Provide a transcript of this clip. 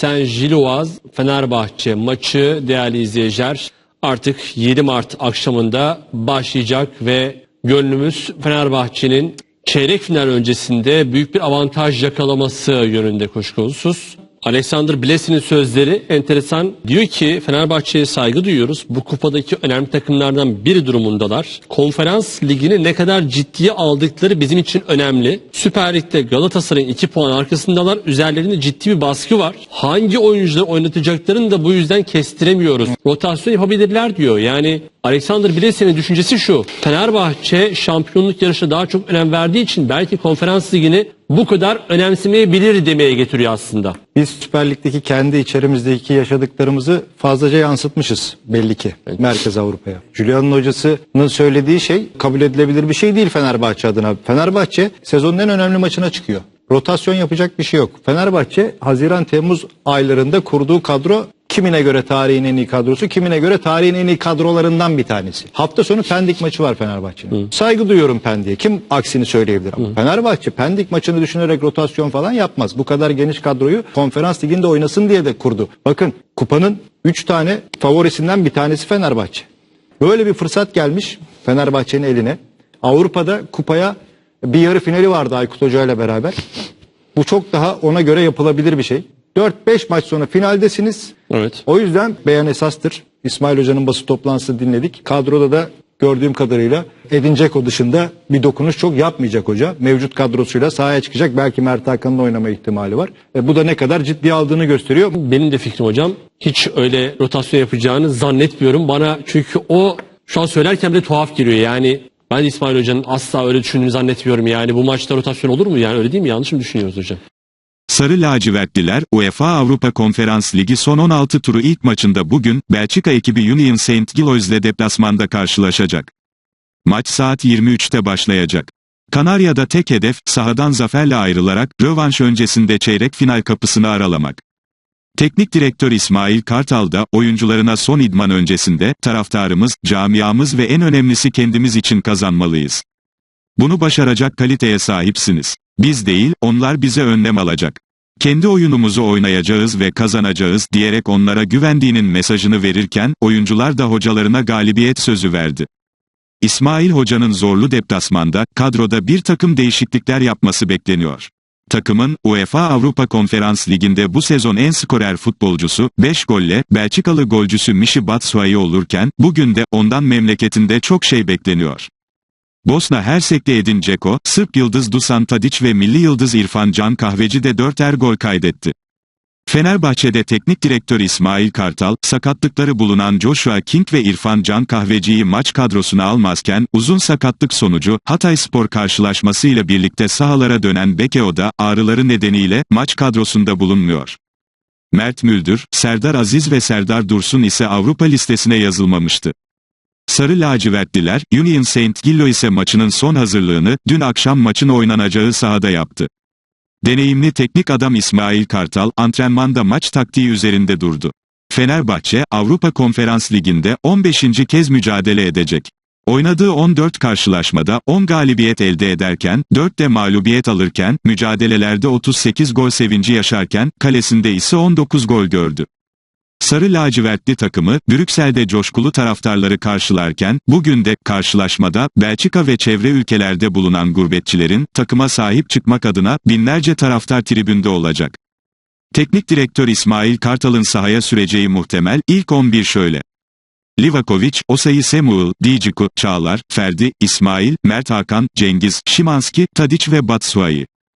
Saint-Gilloise Fenerbahçe maçı değerli izleyiciler artık 7 Mart akşamında başlayacak ve gönlümüz Fenerbahçe'nin çeyrek final öncesinde büyük bir avantaj yakalaması yönünde kuşkusuz. Alexander Blesi'nin sözleri enteresan. Diyor ki Fenerbahçe'ye saygı duyuyoruz. Bu kupadaki önemli takımlardan biri durumundalar. Konferans ligini ne kadar ciddiye aldıkları bizim için önemli. Süper Lig'de Galatasaray'ın 2 puan arkasındalar. Üzerlerinde ciddi bir baskı var. Hangi oyuncuları oynatacaklarını da bu yüzden kestiremiyoruz. Rotasyon yapabilirler diyor. Yani Alexander Blesi'nin düşüncesi şu. Fenerbahçe şampiyonluk yarışına daha çok önem verdiği için belki konferans ligini bu kadar önemsemeyebilir demeye getiriyor aslında. Biz Süper Lig'deki kendi içerimizdeki yaşadıklarımızı fazlaca yansıtmışız belli ki Merkez Avrupa'ya. Julian'ın hocasının söylediği şey kabul edilebilir bir şey değil Fenerbahçe adına. Fenerbahçe sezonun en önemli maçına çıkıyor. Rotasyon yapacak bir şey yok. Fenerbahçe Haziran-Temmuz aylarında kurduğu kadro kimine göre tarihin en iyi kadrosu, kimine göre tarihin en iyi kadrolarından bir tanesi. Hafta sonu Pendik maçı var Fenerbahçe'nin. Saygı duyuyorum Pendik'e. Kim aksini söyleyebilir ama. Fenerbahçe Pendik maçını düşünerek rotasyon falan yapmaz. Bu kadar geniş kadroyu konferans liginde oynasın diye de kurdu. Bakın kupanın 3 tane favorisinden bir tanesi Fenerbahçe. Böyle bir fırsat gelmiş Fenerbahçe'nin eline. Avrupa'da kupaya bir yarı finali vardı Aykut Hoca ile beraber. Bu çok daha ona göre yapılabilir bir şey. 4-5 maç sonra finaldesiniz. Evet. O yüzden beyan esastır. İsmail Hoca'nın basın toplantısını dinledik. Kadroda da gördüğüm kadarıyla Edin Dzeko dışında bir dokunuş çok yapmayacak hoca. Mevcut kadrosuyla sahaya çıkacak. Belki Mert Hakan'ın oynama ihtimali var. E, bu da ne kadar ciddi aldığını gösteriyor. Benim de fikrim hocam. Hiç öyle rotasyon yapacağını zannetmiyorum. Bana çünkü o şu an söylerken bile tuhaf geliyor. Yani ben de İsmail Hoca'nın asla öyle düşündüğünü zannetmiyorum. Yani bu maçta rotasyon olur mu? Yani öyle değil mi? Yanlış mı düşünüyoruz hocam? Sarı lacivertliler UEFA Avrupa Konferans Ligi son 16 turu ilk maçında bugün Belçika ekibi Union Saint Gillois'le deplasmanda karşılaşacak. Maç saat 23'te başlayacak. Kanarya'da tek hedef sahadan zaferle ayrılarak rövanş öncesinde çeyrek final kapısını aralamak. Teknik direktör İsmail Kartal da oyuncularına son idman öncesinde taraftarımız, camiamız ve en önemlisi kendimiz için kazanmalıyız. Bunu başaracak kaliteye sahipsiniz. Biz değil, onlar bize önlem alacak. Kendi oyunumuzu oynayacağız ve kazanacağız diyerek onlara güvendiğinin mesajını verirken, oyuncular da hocalarına galibiyet sözü verdi. İsmail Hoca'nın zorlu deplasmanda, kadroda bir takım değişiklikler yapması bekleniyor. Takımın, UEFA Avrupa Konferans Ligi'nde bu sezon en skorer futbolcusu, 5 golle, Belçikalı golcüsü Michi Batshuayi olurken, bugün de ondan memleketinde çok şey bekleniyor. Bosna Hersek'te Edin Dzeko, Sırp yıldız Dusan Tadic ve milli yıldız İrfan Can Kahveci de 4'er gol kaydetti. Fenerbahçe'de teknik direktör İsmail Kartal, sakatlıkları bulunan Joshua King ve İrfan Can Kahveci'yi maç kadrosuna almazken, uzun sakatlık sonucu, Hatay Spor karşılaşmasıyla birlikte sahalara dönen Bekeo da, ağrıları nedeniyle, maç kadrosunda bulunmuyor. Mert Müldür, Serdar Aziz ve Serdar Dursun ise Avrupa listesine yazılmamıştı. Sarı lacivertliler, Union Saint Gilloise maçının son hazırlığını, dün akşam maçın oynanacağı sahada yaptı. Deneyimli teknik adam İsmail Kartal, antrenmanda maç taktiği üzerinde durdu. Fenerbahçe, Avrupa Konferans Ligi'nde 15. kez mücadele edecek. Oynadığı 14 karşılaşmada 10 galibiyet elde ederken, 4 de mağlubiyet alırken, mücadelelerde 38 gol sevinci yaşarken, kalesinde ise 19 gol gördü. Sarı lacivertli takımı, Brüksel'de coşkulu taraftarları karşılarken, bugün de, karşılaşmada, Belçika ve çevre ülkelerde bulunan gurbetçilerin, takıma sahip çıkmak adına, binlerce taraftar tribünde olacak. Teknik direktör İsmail Kartal'ın sahaya süreceği muhtemel, ilk 11 şöyle. Livakovic, Osayi Samuel, Djiku, Çağlar, Ferdi, İsmail, Mert Hakan, Cengiz, Şimanski, Tadic ve Batshuayi.